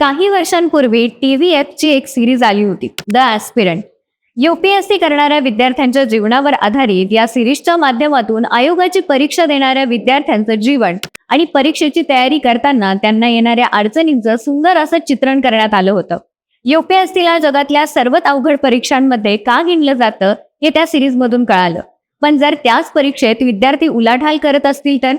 काही वर्षांपूर्वी T V एफची एक सिरीज आली होती द ॲस्पिरंट युपीएससी करणाऱ्या विद्यार्थ्यांच्या जीवनावर आधारित या सिरीजच्या माध्यमातून आयोगाची परीक्षा देणाऱ्या विद्यार्थ्यांचं जीवन आणि परीक्षेची तयारी करताना त्यांना येणाऱ्या अडचणींचं सुंदर असं चित्रण करण्यात आलं होतं. युपीएससीला जगातल्या सर्वात अवघड परीक्षांमध्ये का गिणलं जातं हे त्या सिरीजमधून कळालं. पण जर त्याच परीक्षेत विद्यार्थी उलाढाल करत असतील तर?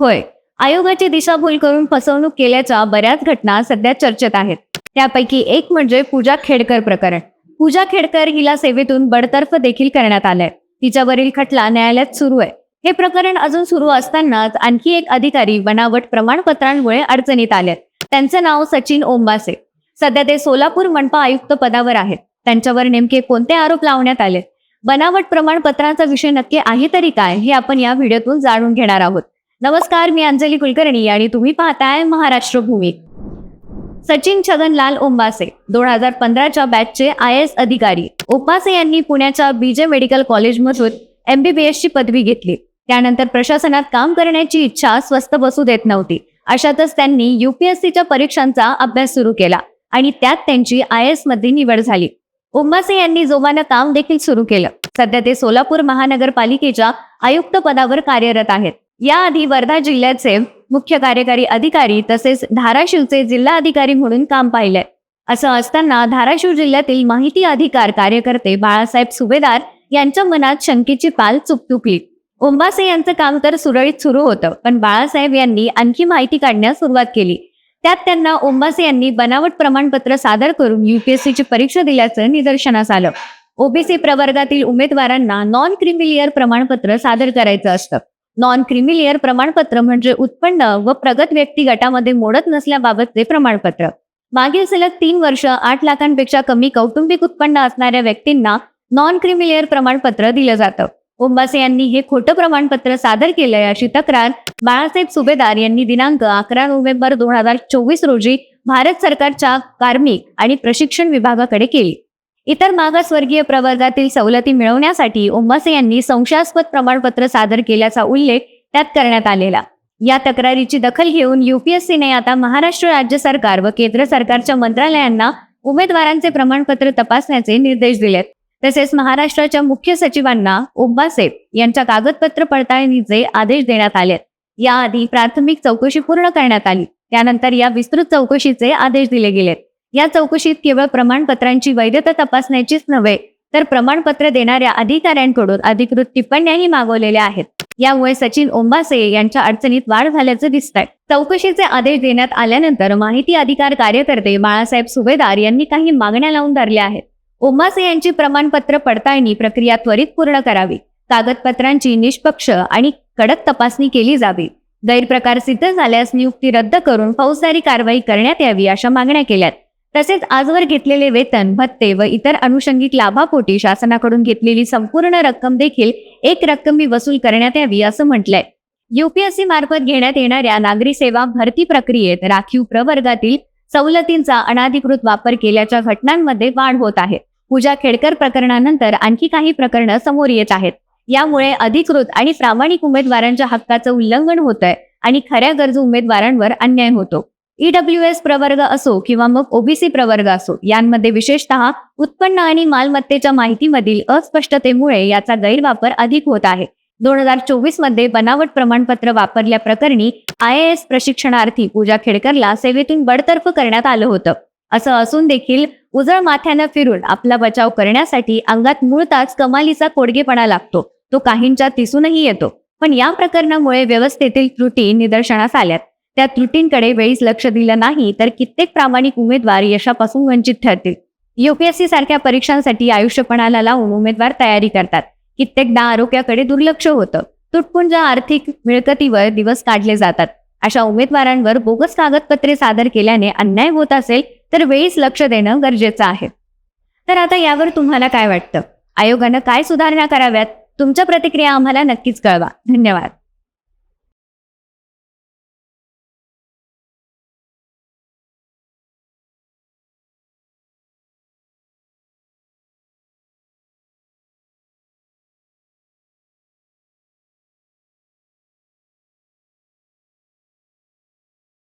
होय. आयोगाची दिशाभूल करून फसवणूक केल्याच्या बऱ्याच घटना सध्या चर्चेत आहेत. त्यापैकी एक म्हणजे पूजा खेडकर प्रकरण. पूजा खेडकर हिला सेवेतून बडतर्फ देखील करण्यात आलाय. तिच्यावरील खटला न्यायालयात सुरू आहे. हे प्रकरण अजून सुरू असतानाच आणखी एक अधिकारी बनावट प्रमाणपत्रांमुळे अडचणीत आलेत. त्यांचं नाव सचिन ओंबासे. सध्या ते सोलापूर मनपा आयुक्त पदावर आहेत. त्यांच्यावर नेमके कोणते आरोप लावण्यात आले बनावट प्रमाणपत्रांचा विषय नक्की आहे तरी काय हे आपण या व्हिडिओतून जाणून घेणार आहोत. नमस्कार मी अंजली कुलकर्णी आणि तुम्ही पाहताय महाराष्ट्र भूमी. सचिन छगनलाल ओंबासे दोन हजार पंधराच्या बॅचचे आय एस अधिकारी. ओंबासे यांनी पुण्याच्या बीजे मेडिकल कॉलेजमधून एमबीबीएस ची पदवी घेतली. त्यानंतर प्रशासनात काम करण्याची इच्छा स्वस्त बसू देत नव्हती. अशातच त्यांनी युपीएससीच्या परीक्षांचा अभ्यास सुरू केला आणि त्यात त्यांची आय एसमध्ये निवड झाली. ओंबासे यांनी जोमानं काम देखील सुरू केलं. सध्या ते सोलापूर महानगरपालिकेच्या आयुक्त पदावर कार्यरत आहेत. याआधी वर्धा जिल्ह्याचे मुख्य कार्यकारी अधिकारी तसेच धाराशिवचे जिल्हा अधिकारी म्हणून काम पाहिलंय असं असताना धाराशिव जिल्ह्यातील माहिती अधिकार कार्यकर्ते बाळासाहेब सुभेदार यांच्या मनात शंकेची पाल चुकचुकली. ओंबासे यांचं काम तर सुरळीत सुरू होतं पण बाळासाहेब यांनी आणखी माहिती काढण्यास सुरुवात केली. त्यात त्यांना ओंबासे यांनी बनावट प्रमाणपत्र सादर करून युपीएससीची परीक्षा दिल्याचं निदर्शनास आलं. ओबीसी प्रवर्गातील उमेदवारांना नॉन क्रिमिलियर प्रमाणपत्र सादर करायचं असतं. नॉन क्रिमिलियर प्रमाणपत्र म्हणजे उत्पन्न व प्रगत व्यक्ती गटामध्ये मोडत नसल्याबाबतचे प्रमाणपत्र. मागील सलग तीन वर्ष आठ लाखांपेक्षा कमी कौटुंबिक उत्पन्न असणाऱ्या व्यक्तींना नॉन क्रिमिलियर प्रमाणपत्र दिलं जातं. ओंबासे यांनी हे खोटं प्रमाणपत्र सादर केलंय अशी तक्रार बाळासाहेब सुभेदार यांनी दिनांक अकरा नोव्हेंबर दोन हजार चोवीस रोजी भारत सरकारच्या कार्मिक आणि प्रशिक्षण विभागाकडे केली. इतर मागासवर्गीय प्रवर्गातील सवलती मिळवण्यासाठी ओंबासे यांनी संशयास्पद प्रमाणपत्र सादर केल्याचा उल्लेख त्यात करण्यात आलेला. या तक्रारीची दखल घेऊन युपीएससीने आता महाराष्ट्र राज्य सरकार व केंद्र सरकारच्या मंत्रालयांना उमेदवारांचे प्रमाणपत्र तपासण्याचे निर्देश दिलेत. तसेच महाराष्ट्राच्या मुख्य सचिवांना ओंबासे यांच्या कागदपत्र पडताळणीचे आदेश देण्यात आलेत. याआधी प्राथमिक चौकशी पूर्ण करण्यात आली. त्यानंतर या विस्तृत चौकशीचे आदेश दिले गेलेत. या चौकशीत केवळ प्रमाणपत्रांची वैधता तपासण्याचीच नव्हे तर प्रमाणपत्र देणाऱ्या अधिकाऱ्यांकडून अधिकृत टिप्पण्याही मागवलेल्या आहेत. यामुळे सचिन ओंबासे यांच्या अडचणीत वाढ झाल्याचं दिसतंय. चौकशीचे आदेश देण्यात आल्यानंतर माहिती अधिकार कार्यकर्ते बाळासाहेब सुभेदार यांनी काही मागण्या लावून धरल्या आहेत. ओंबासे यांची प्रमाणपत्र पडताळणी प्रक्रिया त्वरित पूर्ण करावी. कागदपत्रांची निष्पक्ष आणि कडक तपासणी केली जावी. गैरप्रकार सिद्ध झाल्यास नियुक्ती रद्द करून फौजदारी कारवाई करण्यात यावी अशा मागण्या केल्यात. तसेच आजवर घेतलेले वेतन भत्ते व इतर अनुषंगिक लाभापोटी शासनाकडून घेतलेली संपूर्ण रक्कम देखील एक रक्कमी वसूल करण्यात यावी असं म्हटलंय. युपीएससी मार्फत घेण्यात येणाऱ्या नागरी सेवा भरती प्रक्रियेत राखीव प्रवर्गातील सवलतींचा अनाधिकृत वापर केल्याच्या घटनांमध्ये वाढ होत आहे. पूजा खेडकर प्रकरणानंतर आणखी काही प्रकरणं समोर येत आहेत. यामुळे अधिकृत आणि प्रामाणिक उमेदवारांच्या हक्काचं उल्लंघन होत आहे आणि खऱ्या गरजू उमेदवारांवर अन्याय होतो. ईडब्ल्यू एस प्रवर्ग असो किंवा मग ओबीसी प्रवर्ग असो यांमध्ये विशेषतः उत्पन्न आणि मालमत्तेच्या माहितीमधील अस्पष्टतेमुळे याचा गैरवापर अधिक होत आहे. दोन हजार चोवीसमध्ये बनावट प्रमाणपत्र वापरल्या प्रकरणी आय एस प्रशिक्षणार्थी पूजा खेडकरला सेवेतून बडतर्फ करण्यात आलं होतं. असं असून देखील उजळ माथ्यानं फिरून आपला बचाव करण्यासाठी अंगात मुळताच कमालीचा कोडगेपणा लागतो. तो काहींच्या दिसूनही येतो. पण या प्रकरणामुळे व्यवस्थेतील त्रुटी निदर्शनास आल्यात. त्या त्रुटींकडे वेळीच लक्ष दिलं नाही तर कित्येक प्रामाणिक उमेदवार यशापासून वंचित ठरतील. युपीएससी सारख्या परीक्षांसाठी आयुष्यपणाला लावून उमेदवार तयारी करतात. कित्येकदा आरोग्याकडे दुर्लक्ष होतं. तुटपुंज आर्थिक मिळकतीवर दिवस काढले जातात. अशा उमेदवारांवर बोगस कागदपत्रे सादर केल्याने अन्याय होत असेल तर वेळीच लक्ष देणं गरजेचं आहे. तर आता यावर तुम्हाला काय वाटतं? आयोगानं काय सुधारणा कराव्यात? तुमच्या प्रतिक्रिया आम्हाला नक्कीच कळवा. धन्यवाद.